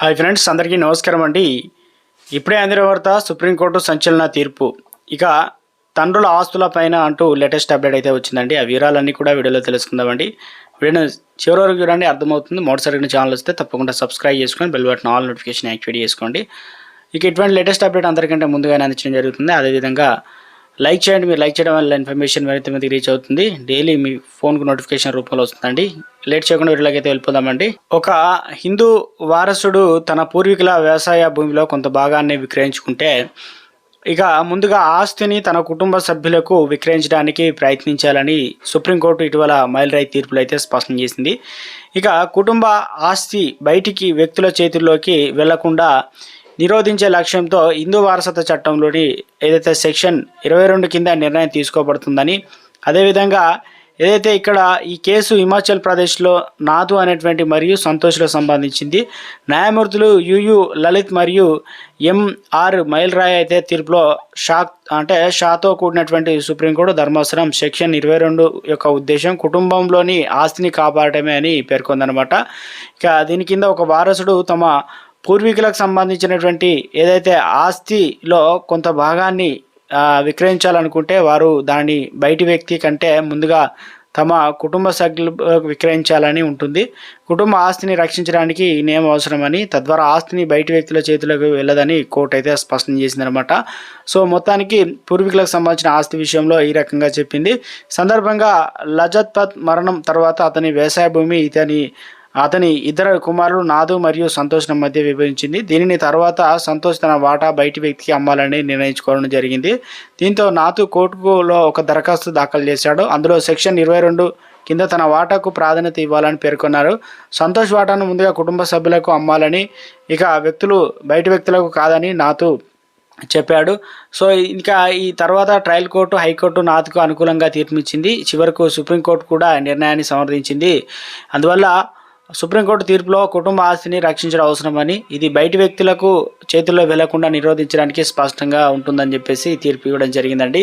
Hi friends అందరికీ నమస్కారం అండి. ఇప్పుడే అందిన వార్త సుప్రీంకోర్టు సంచలన తీర్పు. ఇక తండ్రుల ఆస్తుల పైన అంటూ లేటెస్ట్ అప్డేట్ అయితే వచ్చిందండి. ఆ వివరాలన్నీ కూడా వీడియోలో తెలుసుకుందామండి. వీడియో చివరి వరకు చూడండి అర్థమవుతుంది. మొదటిసారి ఛానల్ వస్తే తప్పకుండా సబ్స్క్రైబ్ చేసుకొని bell button all notification activate చేసుకోండి. ఇక ఇటువంటి లేటెస్ట్ అప్డేట్ అందరికంటే ముందుగానే అందించడం జరుగుతుంది. అదేవిధంగా లైక్ చేయండి మీరు లైక్ చేయడం వల్ల ఇన్ఫర్మేషన్ మరింత మందికి రీచ్ అవుతుంది. డైలీ మీ ఫోన్కు నోటిఫికేషన్ రూపంలో వస్తుందండి. లేట్ చేయకుండా వీళ్ళకైతే వెళ్ళిపోదామండి. ఒక హిందూ వారసుడు తన పూర్వీకుల వ్యవసాయ భూమిలో కొంత భాగాన్ని విక్రయించుకుంటే ఇక ముందుగా ఆస్తిని తన కుటుంబ సభ్యులకు విక్రయించడానికి ప్రయత్నించాలని సుప్రీంకోర్టు ఇటీవల మైలురాయి తీర్పులు అయితే స్పష్టం చేసింది. ఇక కుటుంబ ఆస్తి బయటికి వ్యక్తుల చేతుల్లోకి వెళ్ళకుండా నిరోధించే లక్ష్యంతో హిందూ వారసత్వ చట్టంలోని ఏదైతే సెక్షన్ ఇరవై రెండు కింద నిర్ణయం తీసుకోబడుతుందని అదేవిధంగా ఏదైతే ఇక్కడ ఈ కేసు హిమాచల్ ప్రదేశ్లో నాదు అనేటువంటి మరియు సంతోష్లో సంబంధించింది న్యాయమూర్తులు యుయు లలిత్ మరియు ఎంఆర్ మైల్రాయ్ అయితే తీర్పులో షాక్ అంటే షాతో కూడినటువంటి సుప్రీంకోర్టు ధర్మాసనం సెక్షన్ ఇరవై రెండు యొక్క ఉద్దేశం కుటుంబంలోని ఆస్తిని కాపాడటమే అని పేర్కొందనమాట ఇక దీని కింద ఒక వారసుడు తమ పూర్వీకులకు సంబంధించినటువంటి ఏదైతే ఆస్తిలో కొంత భాగాన్ని విక్రయించాలనుకుంటే వారు దాన్ని బయటి వ్యక్తి కంటే ముందుగా తమ కుటుంబ సభ్యులు విక్రయించాలని ఉంటుంది. కుటుంబ ఆస్తిని రక్షించడానికి ఈ నియమం అవసరమని తద్వారా ఆస్తిని బయటి వ్యక్తుల చేతులకు వెళ్ళదని కోర్టు అయితే స్పష్టం చేసిందనమాట సో మొత్తానికి పూర్వీకులకు సంబంధించిన ఆస్తి విషయంలో ఈ రకంగా చెప్పింది. సందర్భంగా లజత్ పత్ మరణం తర్వాత అతని వ్యవసాయ భూమి ఇతని అతని ఇద్దరు కుమారులు నాదు మరియు సంతోష్ల మధ్య విభజించింది. దీనిని తర్వాత సంతోష్ తన వాటా బయటి వ్యక్తికి అమ్మాలని నిర్ణయించుకోవడం జరిగింది. దీంతో నాతు కోర్టులో ఒక దరఖాస్తు దాఖలు చేశాడు. అందులో సెక్షన్ ఇరవై రెండు కింద తన వాటాకు ప్రాధాన్యత ఇవ్వాలని పేర్కొన్నారు. సంతోష్ వాటాను ముందుగా కుటుంబ సభ్యులకు అమ్మాలని ఇక వ్యక్తులు బయటి వ్యక్తులకు కాదని నాతు చెప్పాడు. సో ఇంకా ఈ తర్వాత ట్రయల్ కోర్టు హైకోర్టు నాథ్కు అనుకూలంగా తీర్పిచ్చింది చివరకు సుప్రీంకోర్టు కూడా నిర్ణయాన్ని సమర్థించింది. అందువల్ల సుప్రీంకోర్టు తీర్పులో కుటుంబ ఆస్తిని రక్షించడం అవసరమని ఇది బయటి వ్యక్తులకు చేతుల్లో వెళ్ళకుండా నిరోధించడానికి స్పష్టంగా ఉంటుందని చెప్పేసి తీర్పు ఇవ్వడం జరిగిందండి.